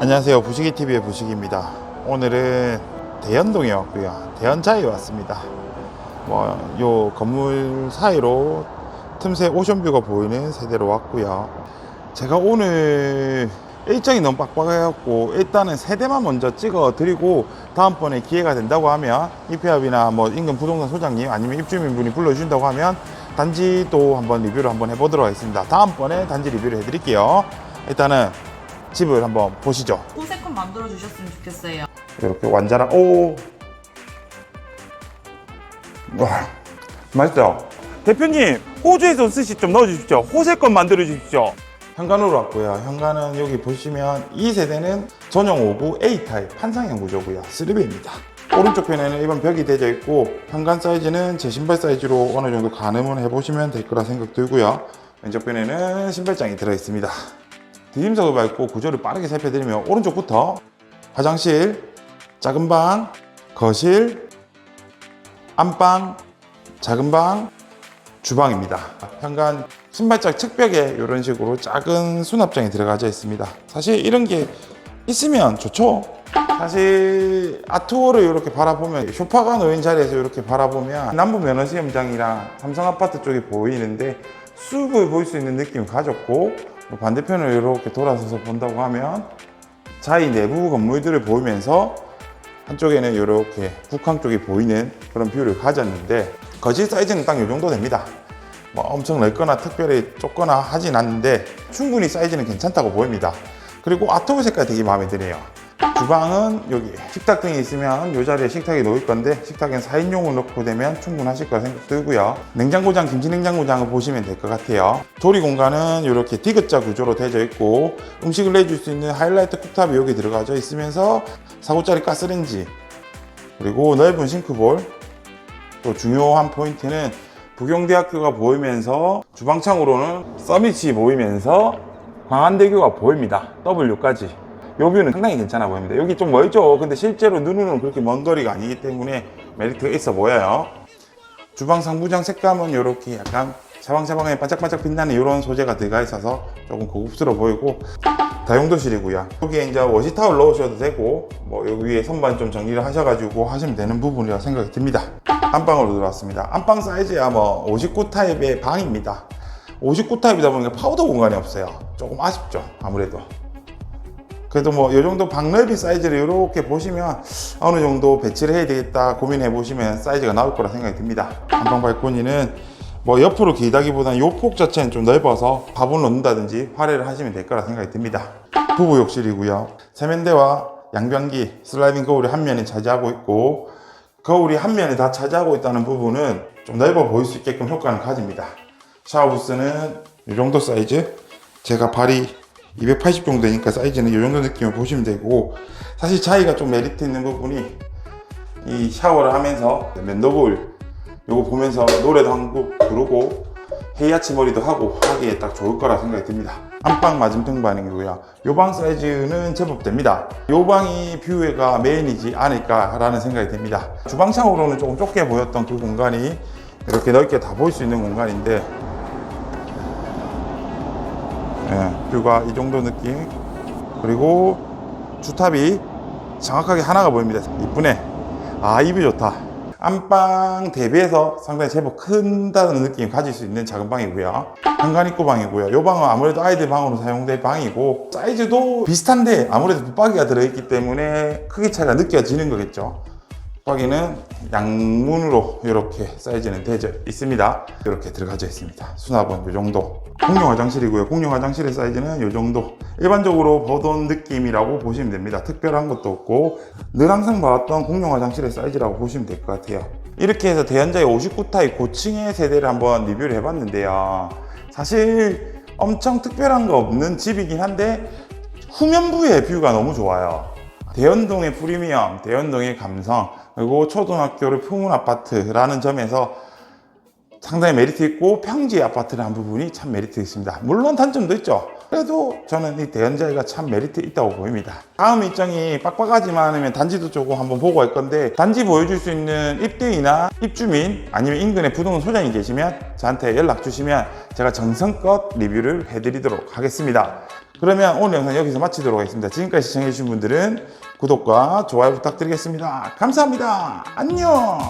안녕하세요. 부식이TV의 부식입니다. 오늘은 대연동에 왔고요. 대연자에 왔습니다. 뭐 요 건물 사이로 틈새 오션뷰가 보이는 세대로 왔고요. 제가 오늘 일정이 너무 빡빡해갖고 일단은 세대만 먼저 찍어 드리고 다음번에 기회가 된다고 하면 이페압이나 뭐 인근 부동산 소장님 아니면 입주민분이 불러주신다고 하면 단지도 한번 리뷰를 한번 해보도록 하겠습니다. 다음번에 단지 리뷰를 해드릴게요. 일단은 집을 한번 보시죠 호세컨 만들어 주셨으면 좋겠어요. 이렇게 완자랑 오. 와, 맛있죠? 대표님, 호주에서 스시 좀 넣어주십시오. 호세권 만들어 주십시오. 현관으로 왔고요. 현관은 여기 보시면 이 세대는 전용 5구 A타입 판상형 구조고요. 3배입니다. 오른쪽 편에는 일반 벽이 되어 있고 현관 사이즈는 제 신발 사이즈로 어느 정도 가늠을 해보시면 될 거라 생각 들고요. 왼쪽 편에는 신발장이 들어 있습니다. 디딤석을 밟고 구조를 빠르게 살펴드리면 오른쪽부터 화장실, 작은 방, 거실, 안방, 작은 방, 주방입니다. 현관 신발장 측벽에 이런 식으로 작은 수납장이 들어가져 있습니다. 사실 이런 게 있으면 좋죠. 사실 아트홀을 이렇게 바라보면 쇼파가 놓인 자리에서 이렇게 바라보면 남부 면허시험장이랑 삼성 아파트 쪽이 보이는데 숲을 볼 수 있는 느낌을 가졌고 반대편을 이렇게 돌아서서 본다고 하면 자이 내부 건물들을 보이면서 한쪽에는 이렇게 북한 쪽이 보이는 그런 뷰를 가졌는데 거실 사이즈는 딱 이 정도 됩니다. 뭐 엄청 넓거나 특별히 좁거나 하진 않는데 충분히 사이즈는 괜찮다고 보입니다. 그리고 아트홀 색깔 되게 마음에 드네요. 주방은 여기 식탁 등이 있으면 이 자리에 식탁이 놓일 건데 식탁엔 4인용을 넣고 되면 충분하실 거라 생각 들고요. 냉장고장, 김치냉장고장을 보시면 될 것 같아요. 조리 공간은 이렇게 디귿자 구조로 되어 있고 음식을 내줄 수 있는 하이라이트 쿡탑이 여기 들어가져 있으면서 4구짜리 가스레인지 그리고 넓은 싱크볼 또 중요한 포인트는 부경대학교가 보이면서 주방창으로는 서밋이 보이면서 광안대교가 보입니다. W까지. 요 뷰는 상당히 괜찮아 보입니다. 여기 좀 멀죠? 근데 실제로 눈으로는 그렇게 먼 거리가 아니기 때문에 메리트가 있어 보여요. 주방 상부장 색감은 이렇게 약간 샤방샤방하게 반짝반짝 빛나는 이런 소재가 들어가 있어서 조금 고급스러워 보이고 다용도실이고요. 여기에 이제 워시타월 넣으셔도 되고 뭐 여기 위에 선반 좀 정리를 하셔가지고 하시면 되는 부분이라 생각이 듭니다. 안방으로 들어왔습니다. 안방 사이즈야 뭐 59 타입의 방입니다. 59 타입이다 보니까 파우더 공간이 없어요. 조금 아쉽죠. 아무래도. 그래도 뭐 이 정도 방 넓이 사이즈를 이렇게 보시면 어느 정도 배치를 해야 되겠다 고민해 보시면 사이즈가 나올 거라 생각이 듭니다. 안방 발코니는 뭐 옆으로 길다기보다는 요폭 자체는 좀 넓어서 밥을 넣는다든지 활용을 하시면 될 거라 생각이 듭니다. 부부 욕실이고요. 세면대와 양변기, 슬라이딩 거울이 한 면이 차지하고 있고 거울이 한 면이 다 차지하고 있다는 부분은 좀 넓어 보일 수 있게끔 효과는 가집니다. 샤워 부스는 이 정도 사이즈. 제가 발이 280 정도 되니까 사이즈는 이 정도 느낌을 보시면 되고 사실 차이가 좀 메리트 있는 부분이 이 샤워를 하면서 맨더볼 요거 보면서 노래도 한 곡 부르고 헤이아치 머리도 하고 하기에 딱 좋을 거라 생각이 듭니다. 안방 맞은편 반응이고요. 요방 사이즈는 제법 됩니다. 요 방이 뷰가 메인이지 않을까 라는 생각이 듭니다. 주방창으로는 조금 좁게 보였던 그 공간이 이렇게 넓게 다 볼 수 있는 공간인데 예, 뷰가 이 정도 느낌. 그리고 주탑이 정확하게 하나가 보입니다. 이쁘네. 아 이 뷰 좋다. 안방 대비해서 상당히 제법 큰다는 느낌 가질 수 있는 작은 방이고요. 현관 입구 방이고요. 이 방은 아무래도 아이들 방으로 사용될 방이고 사이즈도 비슷한데 아무래도 붙박이가 들어있기 때문에 크기 차이가 느껴지는 거겠죠 붙박이는 양문으로 이렇게 사이즈는 되어 있습니다 이렇게 들어가져 있습니다 수납은 이 정도 공용 화장실이고요. 공용 화장실의 사이즈는 이 정도. 일반적으로 보던 느낌이라고 보시면 됩니다. 특별한 것도 없고 늘 항상 봐왔던 공용 화장실의 사이즈라고 보시면 될 것 같아요. 이렇게 해서 대현자의 59타입 고층의 세대를 한번 리뷰를 해봤는데요. 사실 엄청 특별한 거 없는 집이긴 한데 후면부의 뷰가 너무 좋아요. 대연동의 프리미엄, 대연동의 감성, 그리고 초등학교를 품은 아파트라는 점에서 상당히 메리트 있고 평지 아파트를 한 부분이 참 메리트 있습니다. 물론 단점도 있죠. 그래도 저는 이 대연자이가 참 메리트 있다고 보입니다. 다음 일정이 빡빡하지만 단지도 조금 한번 보고 갈 건데 단지 보여줄 수 있는 입대이나 입주민 아니면 인근에 부동산 소장이 계시면 저한테 연락 주시면 제가 정성껏 리뷰를 해드리도록 하겠습니다. 그러면 오늘 영상 여기서 마치도록 하겠습니다. 지금까지 시청해주신 분들은 구독과 좋아요 부탁드리겠습니다. 감사합니다. 안녕!